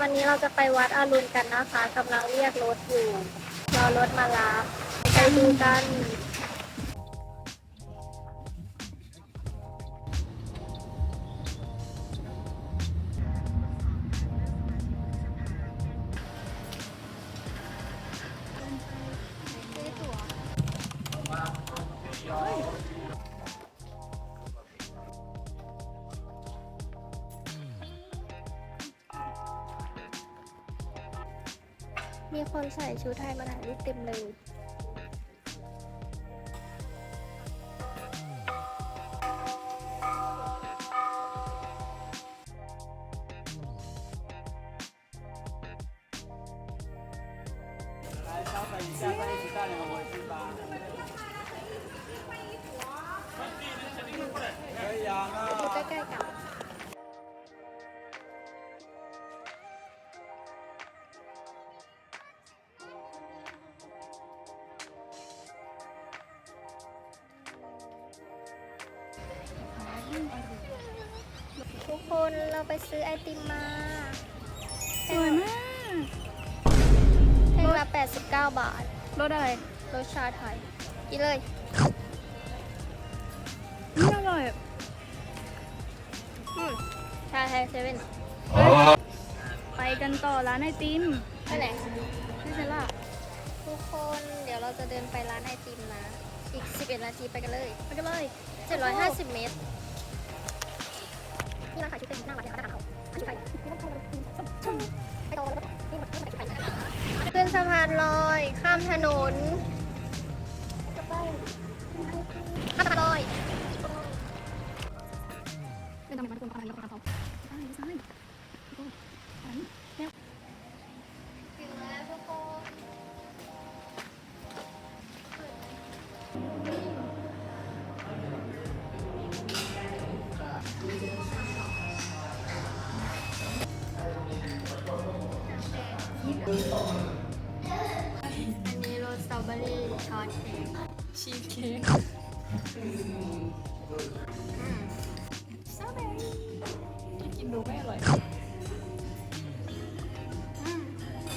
วันนี้เราจะไปวัดอารุณกันนะคะกำลังเรียกรถอยู่รอรถมารับไปดูกัน มีคนใส่ชุดไทยมาถ่ายรูปเต็มเลย 来消费一下，再一起带两个回去吧。 ทุกคนเราไปซื้อไอติมมาสวยมากแท่งละ89 บาท รสอะไรรสชาไทย กินเลยนี่อร่อยอืมชาไทยเซเว่นไปกันต่อร้านไอติมไปไหนที่เซล่าทุกคนเดี๋ยวเราจะเดินไปร้านไอติมนะ อีก 11 นาทีไปกันเลย ไปกันเลย 750 เมตร นี่ร้านขายชุดเต็มหน้าวัดนะคะาเขาร้านชุดไทยไปต่อแล้วนี่มันนี่มันขายชุดไทยขึ้นสะพานลอย ข้ามถนน อันนี้รสสตรอเบอรี่ช็อตเค้กชีสเค้กสตรอเบอรี่กินดูไม่อร่อยอืม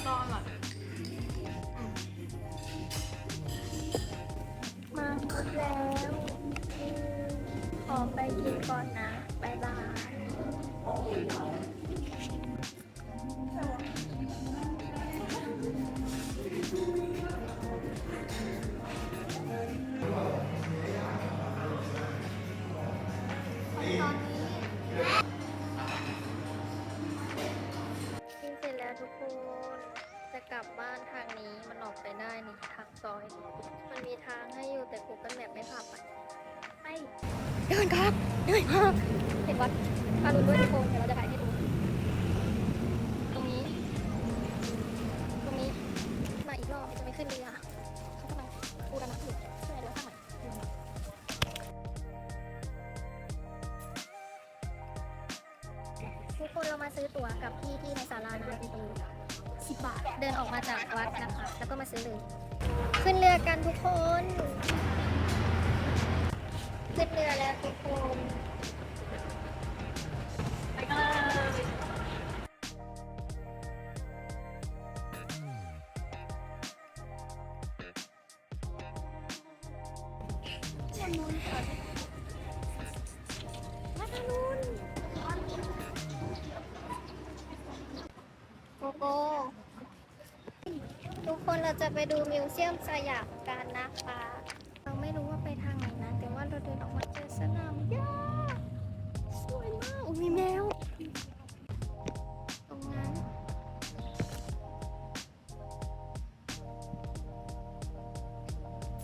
รอหน่อยมาครบแล้ว ขอไปกินก่อนนะ บ๊ายบาย คนจะกลับบ้านทางนี้มันออกไปได้นี่ทางซอย มันมีทางให้อยู่แต่ Google Map ไม่พาไปไปเดินครับเดินครับเห็นวัดพาดูด้วยทุกคนเดี๋ยวเราจะถ่ายให้ดูตรงนี้ ตรงนี้มาอีกรอบจะไม่ขึ้นเรือเขากำลังปูดานะอยู่ช่วยเรือข้างหลังทุกคนเรามาซื้อตั๋วกับพี่ที่ในศาลานะที่ตรงนี้สิ บาท เดินออกมาจากวัดนะคะ แล้วก็มาซื้อเลย ขึ้นเรือกันทุกคน ขึ้นเรือแล้วทุกคนไปกัน ทุกคนเราจะไปดูมิวเซียมสยามกันนะคะ เราไม่รู้ว่าไปทางไหนนะ แต่ว่าเราเดินออกมาเจอสนามหญ้าสวยมากมีแมว ตรงนั้น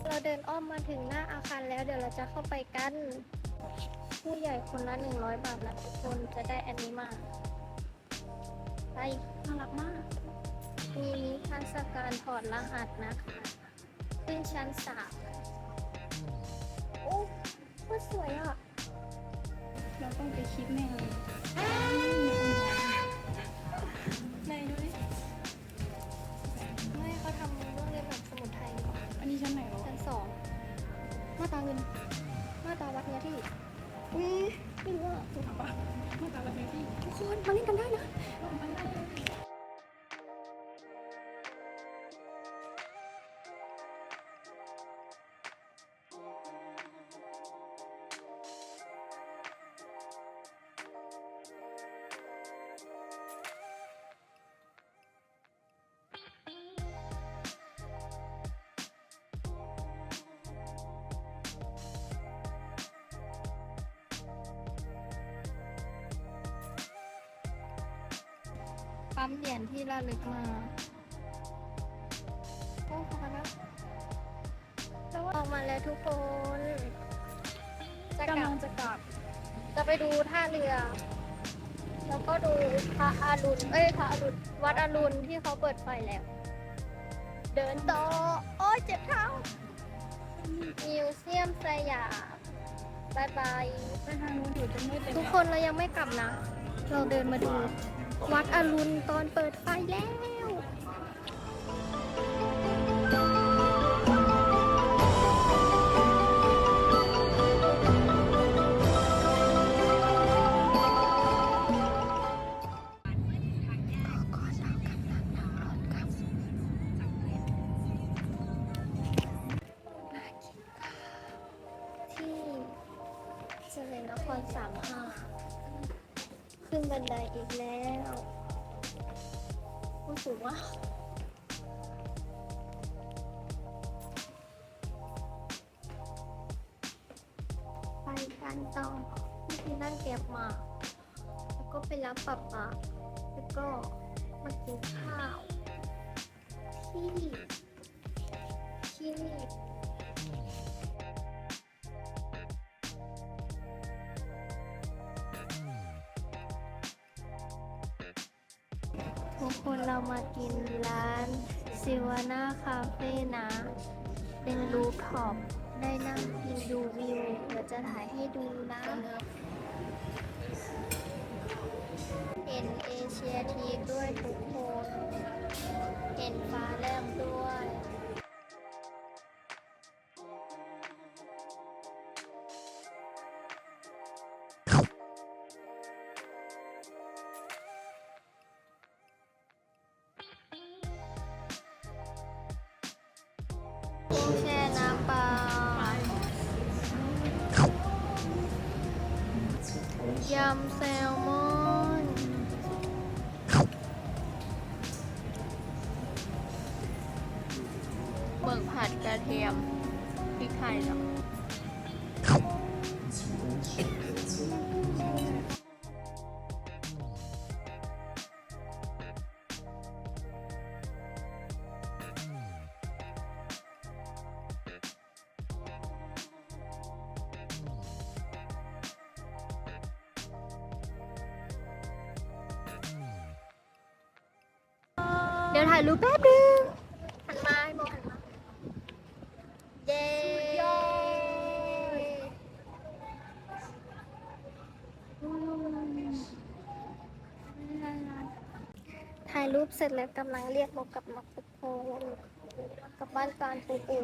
เราเดินอ้อมมาถึงหน้าอาคารแล้วเดี๋ยวเราจะเข้าไปกัน ผู้ใหญ่คนละ 100 บาทละทุกคนจะได้อันนี้มาไปน่ารักมาก มีนิทรรศการถอดรหัสนะคะ ขึ้นชั้นสามโอ้ก็สวยอะ เราต้องไปคิดแน่เลยไหนดูดิไม่เขาทำเรื่องเรียนแบบสมุดไทยอันนี้ชั้นไหนหรอชั้นสองมาตราเงินมาตราวัดเนื้อที่อุ้ยไม่รู้อะถูกถามปะมาตาแบบนี้ที่ทุกคนมาเล่นกันได้นะ ปได้ปั๊มเหรียญที่ระลึกมา โอ้พอแล้วแล้วออกมาแล้วทุกคน จะกกำลัลับงจะกลับจะไปดูท่าเรือ แล้วก็ดูพระอารุณ เอ้ยพระอารุณ วัดอารุณที่เขาเปิดไฟแล้ว เดินต่อ โอ้ยเจ็บเท้า มิวเซียมสยามบายบาย ไปทางนู้นอยู่จะมืดเลยทุกคนเรายังไม่กลับนะ เราเดินมาดู วัดอรุณตอนเปิดไฟแล้ว สูงมากไปกันต่อที่นั่งเก็บมา แล้วก็ไปรับปับปะแล้วก็มากินข้าวที่ เรามากินร้านซิวาน่าคาเฟ่นะ เป็นรูปท็อปได้นั่งกินดูวิว เดี๋ยวจะถ่ายให้ดูนะเห็นเอเชียทีด้วยทุกคน เห็นฟ้าแลบด้วยำแซลมอนหมึกผัดกระเทียมพริกไทยเห เดี๋ยวถ่ายรูปแป๊บนึงหันมาให้บอกหันมา เย้ถ่ายรูปเสร็จแล้วกำลังเรียกรถกลับมาทุกคนกลับบ้านการปูปู